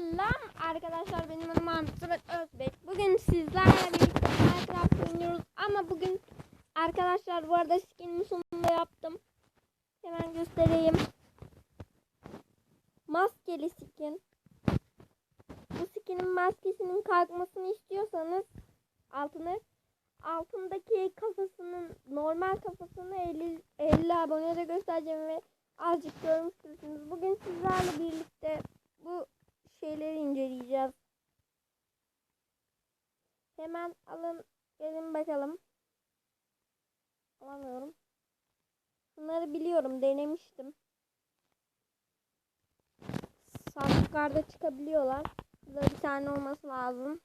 Selam arkadaşlar benim adım Ahmet Özbek. Bugün sizlerle birlikte Minecraft oynuyoruz ama bugün arkadaşlar bu arada skinimi sonunda yaptım. Hemen göstereyim. Maskeli skin. Bu skinin maskesinin kalkmasını istiyorsanız altını altındaki kafasının normal kafasını 50, 50 abonede göstereceğim ve azıcık görmüştürsünüz. Bugün sizlerle birlikte bu şeyleri inceleyeceğiz. Hemen alın gelin bakalım. Alamıyorum. Bunları biliyorum denemiştim. Sandıklarda çıkabiliyorlar. Burada bir tane olması lazım.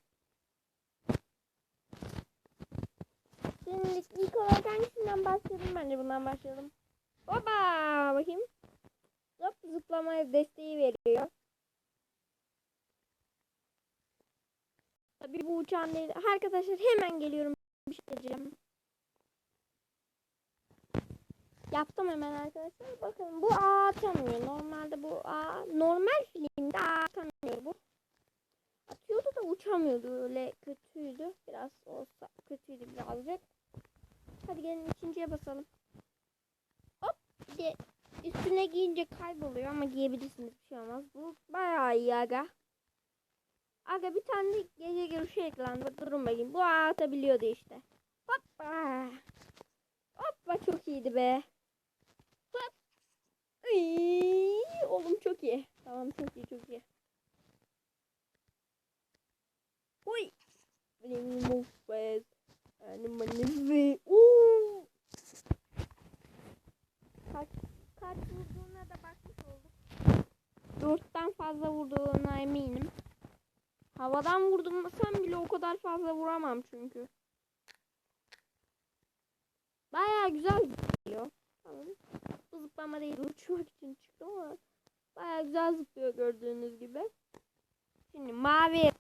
Şimdi ilk olarak hangisinden başlayalım? Bence bundan başlayalım. Hopa bakayım. Hop zıplamaya desteği veriyor. Tabii bu uçağın değil. Arkadaşlar hemen geliyorum. Bir şey diyeceğim. Yaptım hemen arkadaşlar. Bakın bu ağ atamıyor. Normalde bu ağ normal filmde ağ atamıyor bu. Atıyordu da uçamıyordu. Öyle kötüydü. Biraz olsa kötüydü birazcık. Hadi gelin ikinciye basalım. Hop. Bir de üstüne giyince kayboluyor ama giyebilirsiniz. Bir şey olmaz. Bu bayağı iyi aga. Aga bir tane de gece görüşü eklendi. Durun bakayım. Bu atabiliyordu işte. Hoppa. Hoppa çok iyiydi be. Hop. Iy, oğlum çok iyi. Tamam çok iyi çok iyi. Uy. Benim mufes. Benim benim Uuu. Kaç, kaç vurduğuna da bakmış olduk. Dörtten fazla vurduğuna eminim. Havadan vurdum sen bile o kadar fazla vuramam çünkü. Baya güzel zıplıyor. Tamam. Bu zıplama değil uçmak için çıktı ama baya güzel zıplıyor gördüğünüz gibi. Şimdi mavi.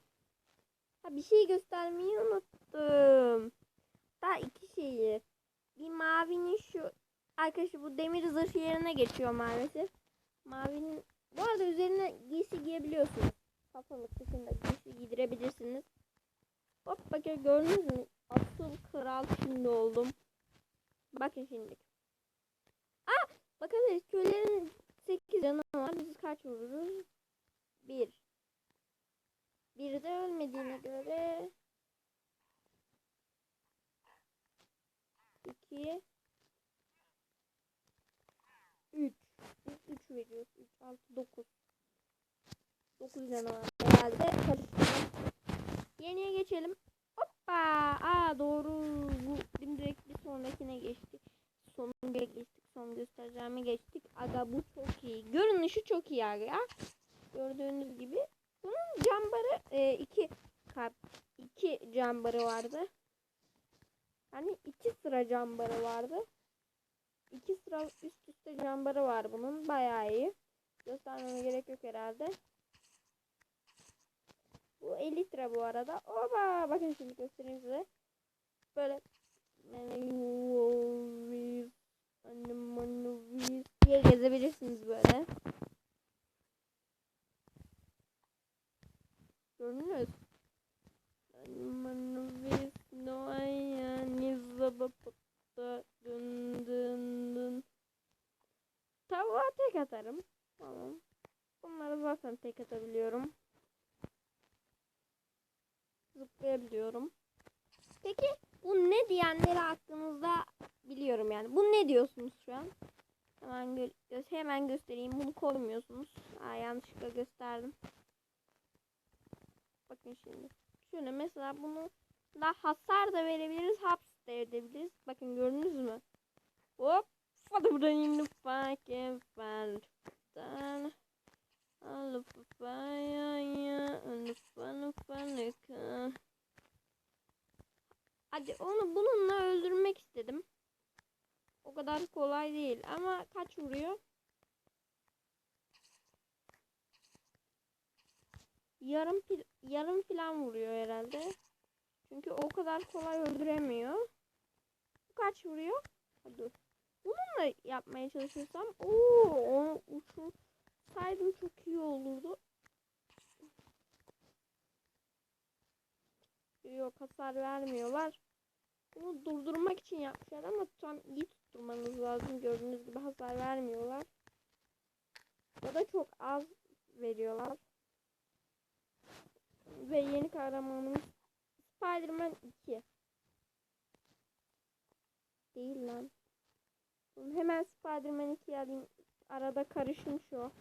Ha bir şey göstermeyi unuttum. Daha iki şeyi. Bir mavinin şu arkadaşlar bu demir zırh yerine geçiyor maalesef. Mavinin bu arada üzerine giysi giyebiliyorsunuz kafalık dışında giysi giydirebilirsiniz. Hop bakın gördünüz mü? Asıl kral şimdi oldum. Bakın şimdi. Aa! Bakın köylerin 8 canı var. Biz kaç vururuz? 1. Bir de ölmediğine göre 2 3 3 veriyoruz. 3 6 9 9 canavar herhalde. Karıştırdım. Yeniye geçelim. Hoppa. Aa doğru. Bu direkt bir sonrakine geçtik. Sonuncuya geçtik. Son göstereceğimi geçtik. Aga bu çok iyi. Görünüşü çok iyi aga. Gördüğünüz gibi. Bunun cambarı e, iki kap iki cambarı vardı. Hani iki sıra cambarı vardı. İki sıra üst üste cambarı var bunun. Bayağı iyi. Göstermeme gerek yok herhalde. Bu 50 litre bu arada. Oba! Bakın şimdi göstereyim size. Böyle diye gezebilirsiniz böyle. Gördünüz. Dın dın dın. Tavuğa tek atarım. Tamam. Bunları zaten tek atabiliyorum zıplayabiliyorum. Peki bu ne diyenleri aklınızda biliyorum yani. Bu ne diyorsunuz şu an? Hemen gö hemen göstereyim. Bunu koymuyorsunuz. Aa, yanlışlıkla gösterdim. Bakın şimdi. Şöyle mesela bunu da hasar da verebiliriz. Haps da edebiliriz. Bakın gördünüz mü? Hop. Hadi buradan in the fucking fan. Hadi onu bununla öldürmek istedim. O kadar kolay değil ama kaç vuruyor? Yarım pil, yarım falan vuruyor herhalde. Çünkü o kadar kolay öldüremiyor. Kaç vuruyor? Dur. Bununla yapmaya çalışırsam ooo onu uçursaydım çok iyi olurdu. Yok hasar vermiyorlar. Bunu durdurmak için yapmışlar ama tam iyi tutturmanız lazım. Gördüğünüz gibi hasar vermiyorlar. Ya da çok az veriyorlar. Ve yeni kahramanımız Spider-Man 2. Değil lan. Hemen Spider-Man 2 alayım. Arada karışmış o.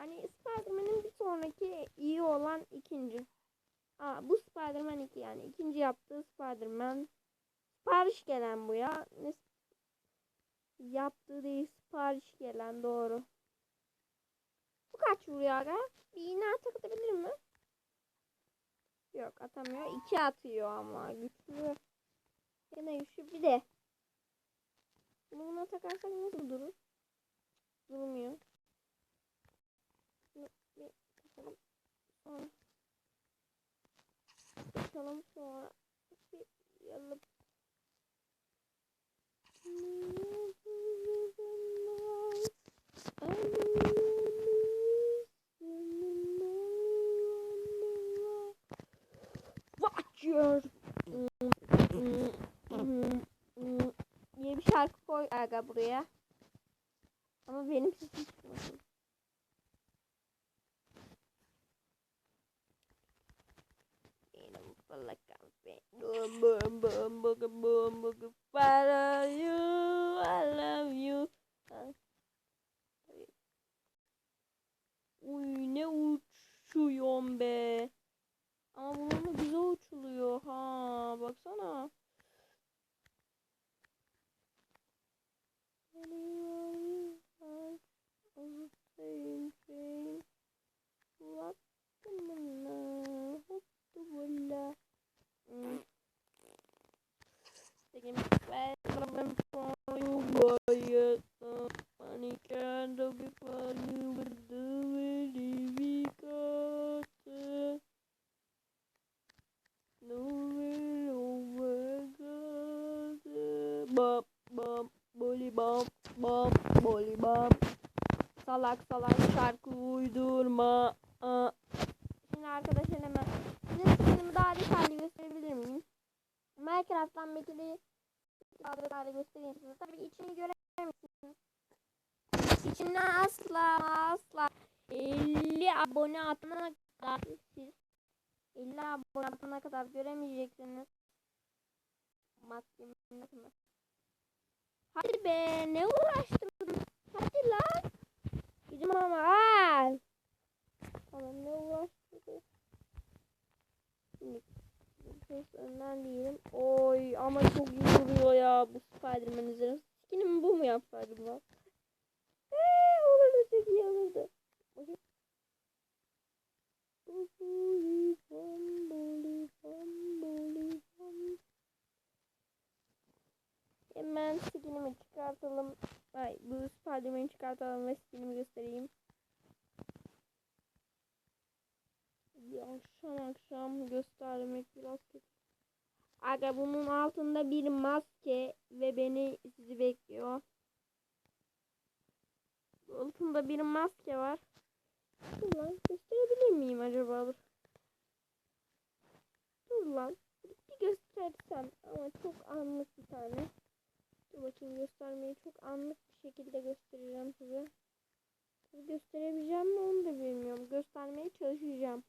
Hani Spider-Man'in bir sonraki iyi olan ikinci. Aa, bu Spider-Man 2 yani. ikinci yaptığı Spider-Man. Sipariş gelen bu ya. Ne yaptığı değil sipariş gelen doğru. Bu kaç vuruyor aga? Bir iğne atabilir mi? Yok atamıyor. İki atıyor ama güçlü. Yine güçlü bir de. Bunu buna takarsak nasıl durur? Durmuyor. Şunu bir takalım. Takalım sonra. Yalıp. Watcher diye bir şarkı koy aga buraya. Ama benim sesim çıkmasın. Benim fala cafe. Boom boom boom boom boom boom. Para you, I love you. Uy ne uçuyorum be. Ama bununla güzel uçuluyor ha. Baksana. Taking back from for you, boy. Money can't be for you, but the way because no will over Bob, Bob, Bully Bob, Bob, Bully Bob. Salak salak şarkı uydurma. Şimdi arkadaşlar hemen size skinimi daha detaylı gösterebilir miyim? Minecraft'tan Bekir'i daha detaylı göstereyim size. Tabii içini göremezsiniz. İçinden asla asla 50 abone atana kadar siz 50 abone atana kadar göremeyeceksiniz. Maskemi Hadi be ne uğraştım. Hadi lan. Bizim ama. Tamam ne uğraştım. Ses önden diyelim. Oy ama çok iyi duruyor ya bu Spiderman üzerine. Skinimi bu mu yapsaydım lan? Eee olurdu çok iyi olurdu. Bakayım. Hemen skinimi çıkartalım. Ay bu Spiderman'i çıkartalım ve skinimi göstereyim. Akşam akşam göstermek biraz kötü. Aga bunun altında bir maske ve beni sizi bekliyor. Altında bir maske var. Dur lan gösterebilir miyim acaba? Dur. Dur lan. Bir göstersem ama çok anlık bir tane. Dur bakayım göstermeyi çok anlık bir şekilde göstereceğim size. Gösterebileceğim mi onu da bilmiyorum. Göstermeye çalışacağım.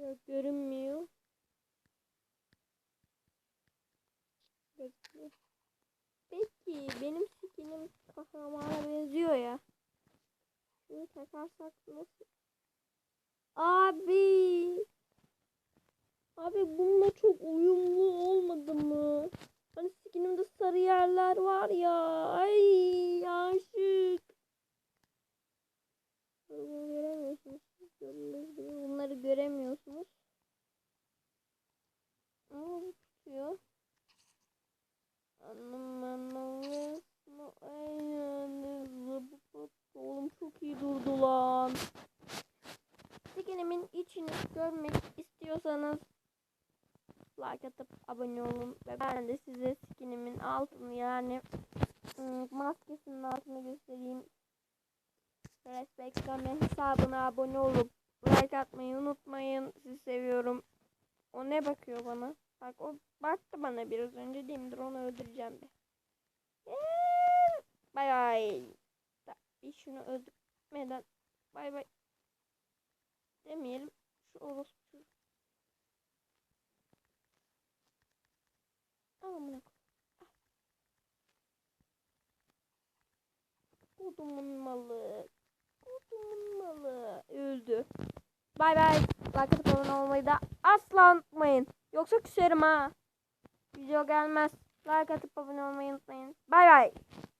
Yok görünmüyor. Bekle. Peki benim skinim kahramana benziyor ya. Şunu takarsak nasıl? Abi. Abi bununla çok uyumlu olmadı mı? Skinimde sarı yerler var ya. Ay aşık. Bunu göremiyorsunuz. Gördüğünüz gibi bunları göremiyorsunuz. Ama bu tutuyor. Oğlum çok iyi durdu lan. Skinimin içini görmek istiyorsanız like atıp abone olun ve ben de size skinimin altını yani Hmm, maskesinin altını göstereyim. Respect Game hesabına abone olup like atmayı unutmayın. Sizi seviyorum. O ne bakıyor bana? Bak o baktı bana biraz önce değil midir? Onu öldüreceğim. Eee, Bay bay. Bir şunu öldürmeden bay bay demeyelim. Şu orospu. Amına Kodumun malı. Kodumun malı. Öldü. Bay bay. Like atıp abone olmayı da asla unutmayın. Yoksa küserim ha. Video gelmez. Like atıp abone olmayı unutmayın. Bay bay.